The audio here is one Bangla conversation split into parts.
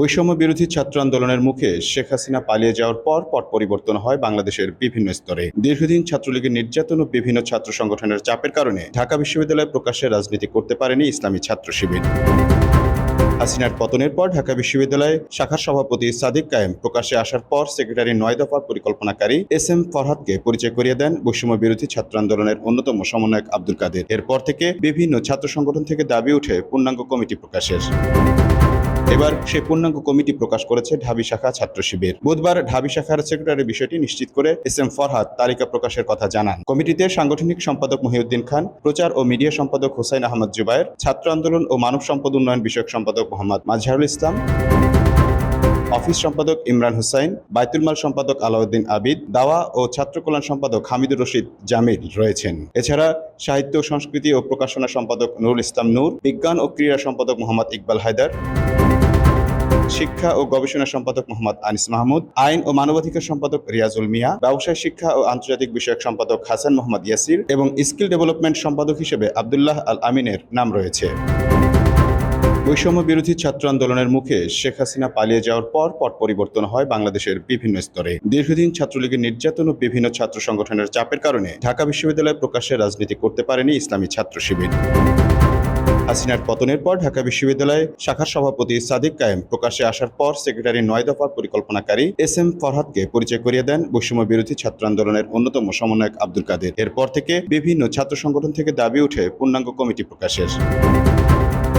বৈষম্য বিরোধী ছাত্র আন্দোলনের মুখে শেখ হাসিনা পালিয়ে যাওয়ার পর পট পরিবর্তন হয় বাংলাদেশের বিভিন্ন স্তরে। দীর্ঘদিন ছাত্রলীগের নির্যাতন ও বিভিন্ন ছাত্র সংগঠনের চাপের কারণে ঢাকা বিশ্ববিদ্যালয় প্রকাশ্যে রাজনীতি করতে পারেনি ইসলামী ছাত্র শিবির। হাসিনার পতনের পর ঢাকা বিশ্ববিদ্যালয়ে শাখার সভাপতি সাদিক কায়েম প্রকাশ্যে আসার পর সেক্রেটারি নয় দফার পরিকল্পনাকারী এস এম ফরহাদকে পরিচয় করিয়ে দেন বৈষম্য বিরোধী ছাত্র আন্দোলনের অন্যতম সমন্বয়ক আব্দুল কাদের। এরপর থেকে বিভিন্ন ছাত্র সংগঠন থেকে দাবি উঠে পূর্ণাঙ্গ কমিটি প্রকাশের। এবার সে পূর্ণাঙ্গ কমিটি প্রকাশ করেছে ঢাবি শাখা ছাত্র শিবির। বুধবার ঢাবি শাখার সেক্রেটারি বিষয়টি নিশ্চিত করে এস এম ফরহাদ তালিকা প্রকাশের কথা জানান। কমিটিতে সাংগঠনিক সম্পাদক মহিউদ্দিন খান, প্রচার ও মিডিয়া সম্পাদক হোসাইন আহমদ জুবায়ের, ছাত্র আন্দোলন ও মানব সম্পদ উন্নয়ন বিষয়ক সম্পাদক মোহাম্মদ মাজহারুল ইসলাম, অফিস সম্পাদক ইমরান হুসাইন, বাইতুল মাল সম্পাদক আলাউদ্দিন আবিদ, দাওয়া ও ছাত্র কল্যাণ সম্পাদক হামিদুর রশিদ জামিল রয়েছেন। এছাড়া সাহিত্য, সংস্কৃতি ও প্রকাশনা সম্পাদক নুরুল ইসলাম নূর, বিজ্ঞান ও ক্রীড়া সম্পাদক মোহাম্মদ ইকবাল হায়দার শিক্ষা ও গবেষণা সম্পাদক মোহাম্মদ আনিস মাহমুদ, আইন ও মানবাধিকার সম্পাদক রিয়াজুল মিয়া, ব্যবসায় শিক্ষা ও আন্তর্জাতিক বিষয়ক সম্পাদক হাসান মোহাম্মদ ইয়াসির এবং স্কিল ডেভেলপমেন্ট সম্পাদক হিসেবে আবদুল্লাহ আল আমিনের নাম রয়েছে। বৈষম্য বিরোধী ছাত্র আন্দোলনের মুখে শেখ হাসিনা পালিয়ে যাওয়ার পর পট পরিবর্তন হয় বাংলাদেশের বিভিন্ন স্তরে। দীর্ঘদিন ছাত্রলীগের নির্যাতন ও বিভিন্ন ছাত্র সংগঠনের চাপের কারণে ঢাকা বিশ্ববিদ্যালয়ে প্রকাশ্যে রাজনীতি করতে পারেনি ইসলামী ছাত্র শিবির। হাসিনার পতনের পর ঢাকা বিশ্ববিদ্যালয়ে শাখার সভাপতি সাদিক কায়েম প্রকাশে আসার পর সেক্রেটারি নয় দফার পরিকল্পনাকারী এস এম ফরহাদকে পরিচয় করিয়ে দেন বৈষম্য বিরোধী ছাত্র আন্দোলনের অন্যতম সমন্বয়ক আব্দুল কাদের। এরপর থেকে বিভিন্ন ছাত্র সংগঠন থেকে দাবি উঠে পূর্ণাঙ্গ কমিটি প্রকাশের।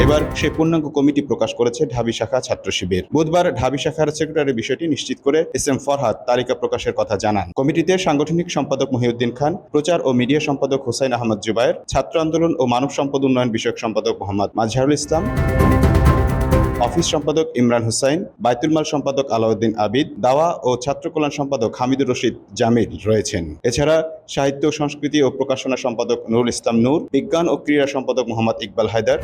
এবার সে পূর্ণাঙ্গ কমিটি প্রকাশ করেছে ঢাবি শাখা ছাত্র শিবির। বুধবার ঢাবি শাখার সেক্রেটারি বিষয়টি নিশ্চিত করে এস এম ফরহাদ তালিকা প্রকাশের কথা জানান। কমিটিতে সাংগঠনিক সম্পাদক মহিউদ্দিন খান, প্রচার ও মিডিয়া সম্পাদক হোসাইন আহমদ জুবায়ের, ছাত্র আন্দোলন ও মানব সম্পদ উন্নয়ন বিষয়ক সম্পাদক মোহাম্মদ মাজহারুল ইসলাম, অফিস সম্পাদক ইমরান হুসাইন, বাইতুল মাল সম্পাদক আলাউদ্দিন আবিদ, দাওয়া ও ছাত্র কল্যাণ সম্পাদক হামিদুর রশিদ জামিল রয়েছেন। এছাড়া সাহিত্য, সংস্কৃতি ও প্রকাশনা সম্পাদক নুরুল ইসলাম নূর, বিজ্ঞান ও ক্রীড়া সম্পাদক মোহাম্মদ ইকবাল হায়দার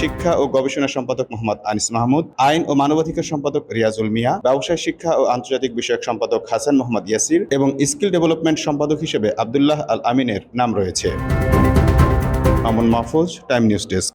শিক্ষা ও গবেষণা সম্পাদক মোহাম্মদ আনিস মাহমুদ, আইন ও মানবাধিকার সম্পাদক রিয়াজুল মিয়া, ব্যবসায় শিক্ষা ও আন্তর্জাতিক বিষয়ক সম্পাদক হাসান মোহাম্মদ ইয়াসির এবং স্কিল ডেভেলপমেন্ট সম্পাদক হিসেবে আবদুল্লাহ আল আমিনের নাম রয়েছে। Mamun Mahfuz, time news desk.